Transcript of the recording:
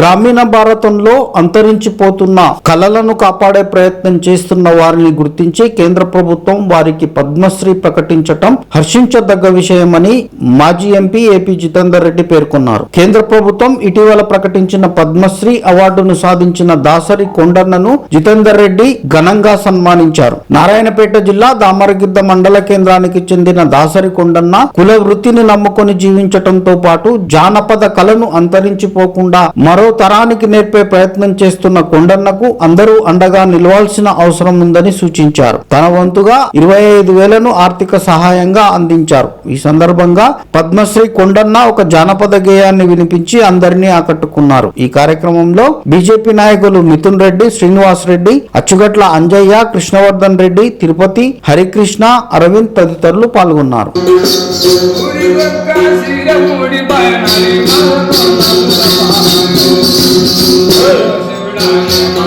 గ్రామీణ భారతంలో అంతరించిపోతున్న కళలను కాపాడే ప్రయత్నం చేస్తున్న వారిని గుర్తించి కేంద్ర ప్రభుత్వం వారికి పద్మశ్రీ ప్రకటించటం హర్షించదగ్గ విషయమని మాజీ ఎంపీ ఏపీ జితేందర్ రెడ్డి పేర్కొన్నారు. కేంద్ర ప్రభుత్వం ఇటీవల ప్రకటించిన పద్మశ్రీ అవార్డును సాధించిన దాసరి కొండన్నను జితేందర్ రెడ్డి ఘనంగా సన్మానించారు. నారాయణపేట జిల్లా దామరగిద్ద మండల కేంద్రానికి చెందిన దాసరి కొండన్న కుల వృత్తిని నమ్ముకొని జీవించటంతో పాటు జానపద కళను అంతరించిపోకుండా మరో తరానికి నేర్పే ప్రయత్నం చేస్తున్న కొండన్నకు అందరూ అండగా నిలవాల్సిన అవసరం ఉందని సూచించారు. తన వంతుగా ఇరవై ఐదు వేలను ఆర్థిక సహాయంగా అందించారు. ఈ సందర్భంగా పద్మశ్రీ కొండన్న ఒక జానపద గేయాన్ని వినిపించి అందరినీ ఆకట్టుకున్నారు. ఈ కార్యక్రమంలో బీజేపీ నాయకులు మిథున్ రెడ్డి శ్రీనివాస్ రెడ్డి అచ్చుగట్ల అంజయ్య కృష్ణవర్ధన్ రెడ్డి తిరుపతి హరికృష్ణ అరవింద్ తదితరులు పాల్గొన్నారు.